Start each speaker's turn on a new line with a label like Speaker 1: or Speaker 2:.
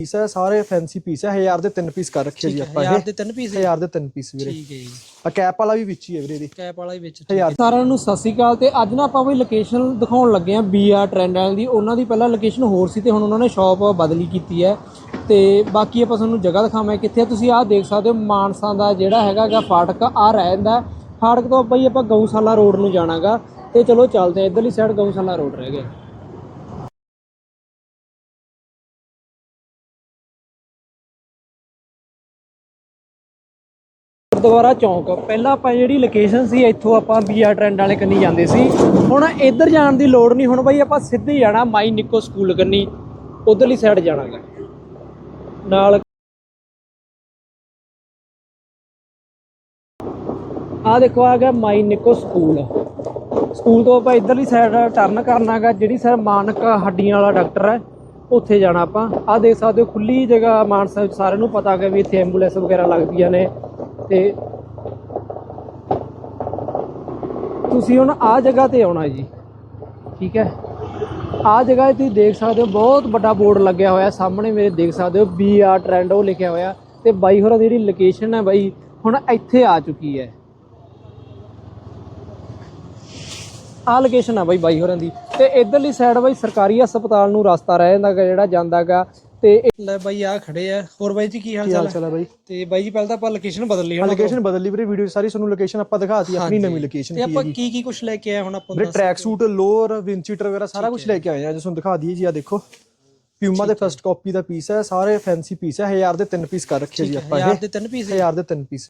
Speaker 1: Piece ਹੈ ਸਾਰੇ fancy piece ਹੈ। 1000 ਦੇ ਤਿੰਨ ਪੀਸ ਕਰ ਰੱਖੇ ਜੀ ਆਪਾਂ ਇਹ।
Speaker 2: ਦੇ ਤਿੰਨ ਪੀਸ
Speaker 1: 1000 ਦੇ ਤਿੰਨ ਪੀਸ ਵੀਰੇ।
Speaker 2: ਠੀਕ ਹੈ ਜੀ।
Speaker 1: ਆ ਕੈਪ ਵਾਲਾ ਵੀ ਵਿੱਚ ਹੀ ਹੈ ਵੀਰੇ ਦੀ
Speaker 2: ਕੈਪ ਵਾਲਾ ਹੀ। ਵਿੱਚ
Speaker 1: 1000
Speaker 3: ਸਾਰਿਆਂ ਨੂੰ ਸਤਿ ਸ਼੍ਰੀ ਅਕਾਲ। ਤੇ ਅੱਜ ਨਾ ਆਪਾਂ ਵੀ ਲੋਕੇਸ਼ਨ ਦਿਖਾਉਣ ਲੱਗੇ ਆਂ ਬੀਆਰ ਟ੍ਰੈਂਡ ਵਾਲਿਆਂ ਦੀ। ਉਹਨਾਂ ਦੀ ਪਹਿਲਾਂ ਲੋਕੇਸ਼ਨ ਹੋਰ ਸੀ ਤੇ ਹੁਣ ਉਹਨਾਂ ਨੇ ਸ਼ਾਪ ਬਦਲੀ ਕੀਤੀ ਹੈ। ਤੇ ਬਾਕੀ ਆਪਾਂ ਤੁਹਾਨੂੰ ਜਗ੍ਹਾ ਦਿਖਾਵਾਂ ਕਿੱਥੇ ਆ। ਤੁਸੀਂ ਆਹ ਦੇਖ ਸਕਦੇ ਹੋ ਮਾਨਸਾ ਦਾ ਜਿਹੜਾ ਹੈਗਾਗਾ ਫਾਟਕ। ਆ ਰਹਿੰਦਾ ਫਾਟਕ ਤੋਂ ਆਪਾਂ ਹੀ ਆਪਾਂ ਗਊਸ਼ਾਲਾ ਰੋਡ ਨੂੰ ਜਾਣਾਗਾ। ਤੇ ਚਲੋ ਚੱਲਦੇ ਆ ਇਧਰਲੀ ਸਾਈਡ ਗਊਸ਼ਾਲਾ ਰੋਡ ਰਹਿ ਗਿਆ। ਗੁਰਦੁਆਰਾ ਚੌਂਕ। ਪਹਿਲਾਂ ਆਪਾਂ ਜਿਹੜੀ ਲੋਕੇਸ਼ਨ ਸੀ, ਇੱਥੋਂ ਆਪਾਂ ਬੀਆਰ ਟ੍ਰੈਂਡ ਵਾਲੇ ਕੰਨੀ ਜਾਂਦੇ ਸੀ। ਹੁਣ ਇੱਧਰ ਜਾਣ ਦੀ ਲੋੜ ਨਹੀਂ। ਹੁਣ ਬਈ ਆਪਾਂ ਸਿੱਧੇ ਜਾਣਾ, ਮਾਈ ਨਿੱਕੋ ਸਕੂਲ ਕੰਨੀ। ਉਧਰਲੀ ਸਾਈਡ ਜਾਣਾਗਾ। ਨਾਲ ਆ ਦੇਖੋ ਆ ਗਿਆ ਮਾਈ ਨਿੱਕੋ ਸਕੂਲ। ਸਕੂਲ ਤੋਂ ਆਪਾਂ ਇੱਧਰਲੀ ਸਾਈਡ ਟਰਨ ਕਰਨਾਗਾ, ਜਿਹੜੀ ਸਰ ਮਾਨਕ ਹੱਡੀਆਂ ਵਾਲਾ ਡਾਕਟਰ ਹੈ, ਉੱਥੇ ਜਾਣਾ ਆਪਾਂ। ਆ ਦੇਖ ਸਕਦੇ ਹੋ, ਖੁੱਲੀ ਜਗ੍ਹਾ ਮਾਨਸਾ ਵਿੱਚ ਸਾਰਿਆਂ ਨੂੰ ਪਤਾ ਹੈ ਵੀ ਇੱਥੇ ਐਂਬੂਲੈਂਸ ਵਗੈਰਾ ਲੱਗਦੀਆਂ ਨੇ। ਤੇ ਤੁਸੀਂ ਹੁਣ ਆ ਜਗ੍ਹਾ ਤੇ ਆਉਣਾ ਜੀ। ਠੀਕ ਹੈ? ਆ ਜਗ੍ਹਾ ਤੇ ਤੁਸੀਂ ਦੇਖ ਸਕਦੇ ਹੋ, ਬਹੁਤ ਵੱਡਾ ਬੋਰਡ ਲੱਗਿਆ ਹੋਇਆ ਸਾਹਮਣੇ, ਮੇਰੇ ਦੇਖ ਸਕਦੇ ਹੋ ਬੀ ਆਰ ਟ੍ਰੈਂਡ ਉਹ ਲਿਖਿਆ ਹੋਇਆ। ਤੇ ਬਾਈ ਹੋਰਾਂ ਦੀ ਜਿਹੜੀ ਲੋਕੇਸ਼ਨ ਹੈ ਬਾਈ, ਹੁਣ ਇੱਥੇ ਆ ਚੁੱਕੀ ਹੈ। ਆ ਲੋਕੇਸ਼ਨ ਆ ਬਾਈ ਬਾਈ ਹੋਰਾਂ ਦੀ। ਤੇ ਇਧਰਲੀ ਸਾਈਡ ਬਾਈ ਸਰਕਾਰੀ ਹਸਪਤਾਲ ਨੂੰ ਰਸਤਾ ਰਹਿ ਜਾਂਦਾ ਗਾ, ਜਿਹੜਾ ਜਾਂਦਾਗਾ ਤੇ ਇਹ-
Speaker 2: ਲੈ ਬਾਈ ਆ ਖੜੇ ਆ। ਹੋਰ ਬਾਈ ਜੀ ਕੀ ਹਾਲ
Speaker 1: ਕੀ
Speaker 2: ਚਾਲ
Speaker 1: ਹਾਲ ਚਾਲ ਹੈ ਬਾਈ?
Speaker 2: ਤੇ ਬਾਈ ਜੀ ਪਹਿਲਾਂ ਤਾਂ ਆਪਾਂ ਲੋਕੇਸ਼ਨ ਬਦਲ ਲਈ ਹੁਣ
Speaker 1: ਲੋਕੇਸ਼ਨ ਬਦਲ ਲਈ ਵੀਰੇ ਵੀਡੀਓ ਸਾਰੀ ਤੁਹਾਨੂੰ ਲੋਕੇਸ਼ਨ ਆਪਾਂ ਦਿਖਾਤੀ ਆਪਣੀ ਨਵੀਂ ਲੋਕੇਸ਼ਨ
Speaker 2: ਤੇ ਆਪਾਂ
Speaker 1: ਹੈਗੀ।
Speaker 2: ਕੀ ਕੀ ਕੁਝ ਲੈ ਕੇ ਆਏ ਹੁਣ ਆਪਾਂ
Speaker 1: ਵੀਰੇ ਟਰੈਕ ਸੂਟ ਲੋਅਰ ਵਿੰਚੀਟਰ ਵਗੈਰਾ ਸਾਰਾ ਕੁਝ ਲੈ ਕੇ ਆਏ ਆ ਜਿਸ ਨੂੰ ਦਿਖਾ ਦਈਏ ਜੀ ਆ ਦੇਖੋ। ਪਿਊਮਾ ਦੇ ਫਰਸਟ ਕਾਪੀ ਦਾ ਪੀਸ ਹੈ ਸਾਰੇ ਫੈਂਸੀ ਪੀਸ ਹੈ 1000 ਦੇ ਤਿੰਨ ਪੀਸ ਕਰ ਰੱਖੇ ਜੀ ਆਪਾਂ
Speaker 2: ਯਾਰ
Speaker 1: ਇਹ।
Speaker 2: ਦੇ ਤਿੰਨ ਪੀਸ
Speaker 1: 1000 ਦੇ ਤਿੰਨ ਪੀਸ